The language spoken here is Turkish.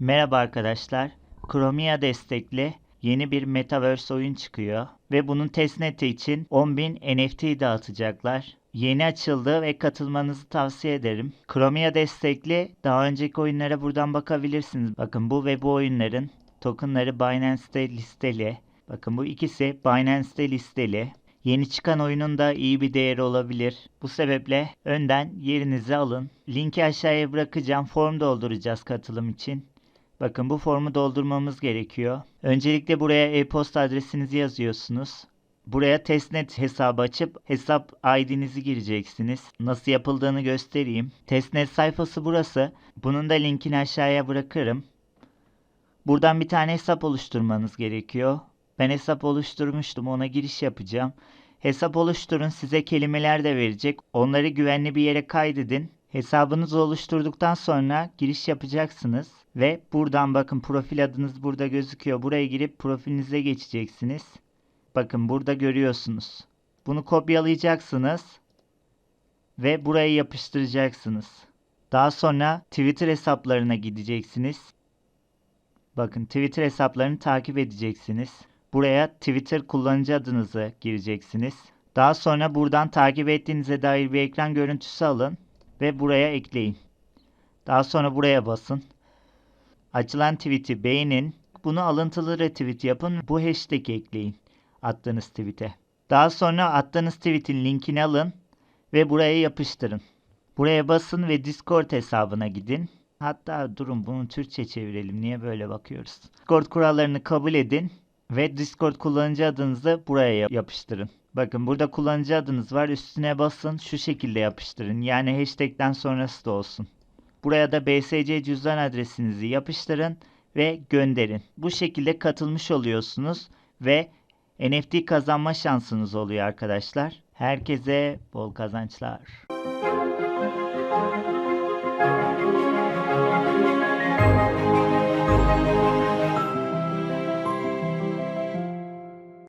Merhaba arkadaşlar. Chromia destekli yeni bir Metaverse oyun çıkıyor ve bunun testneti için 10.000 NFT dağıtacaklar. Yeni açıldı ve katılmanızı tavsiye ederim. Chromia destekli daha önceki oyunlara buradan bakabilirsiniz. Bakın bu ve bu oyunların tokenları Binance'te listeli. Bakın bu ikisi Binance'te listeli. Yeni çıkan oyunun da iyi bir değeri olabilir. Bu sebeple önden yerinizi alın. Linki aşağıya bırakacağım. Form dolduracağız katılım için. Bakın bu formu doldurmamız gerekiyor. Öncelikle buraya e-posta adresinizi yazıyorsunuz. Buraya testnet hesabı açıp hesap ID'nizi gireceksiniz. Nasıl yapıldığını göstereyim. Testnet sayfası burası. Bunun da linkini aşağıya bırakırım. Buradan bir tane hesap oluşturmanız gerekiyor. Ben hesap oluşturmuştum. Ona giriş yapacağım. Hesap oluşturun. Size kelimeler de verecek. Onları güvenli bir yere kaydedin. Hesabınızı oluşturduktan sonra giriş yapacaksınız ve buradan bakın profil adınız burada gözüküyor. Buraya girip profilinize geçeceksiniz. Bakın burada görüyorsunuz. Bunu kopyalayacaksınız ve buraya yapıştıracaksınız. Daha sonra Twitter hesaplarına gideceksiniz. Bakın Twitter hesaplarını takip edeceksiniz. Buraya Twitter kullanıcı adınızı gireceksiniz. Daha sonra buradan takip ettiğinize dair bir ekran görüntüsü alın ve buraya ekleyin. Daha sonra buraya basın. Açılan tweet'i beğenin. Bunu alıntılı retweet yapın. Bu hashtag ekleyin attığınız tweet'e. Daha sonra attığınız tweet'in linkini alın ve buraya yapıştırın. Buraya basın ve Discord hesabına gidin. Hatta durun bunu Türkçe çevirelim. Niye böyle bakıyoruz? Discord kurallarını kabul edin ve Discord kullanıcı adınızı buraya yapıştırın. Bakın burada kullanıcı adınız var. Üstüne basın. Şu şekilde yapıştırın. Yani hashtag'ten sonrası da olsun. Buraya da BSC cüzdan adresinizi yapıştırın ve gönderin. Bu şekilde katılmış oluyorsunuz ve NFT kazanma şansınız oluyor arkadaşlar. Herkese bol kazançlar.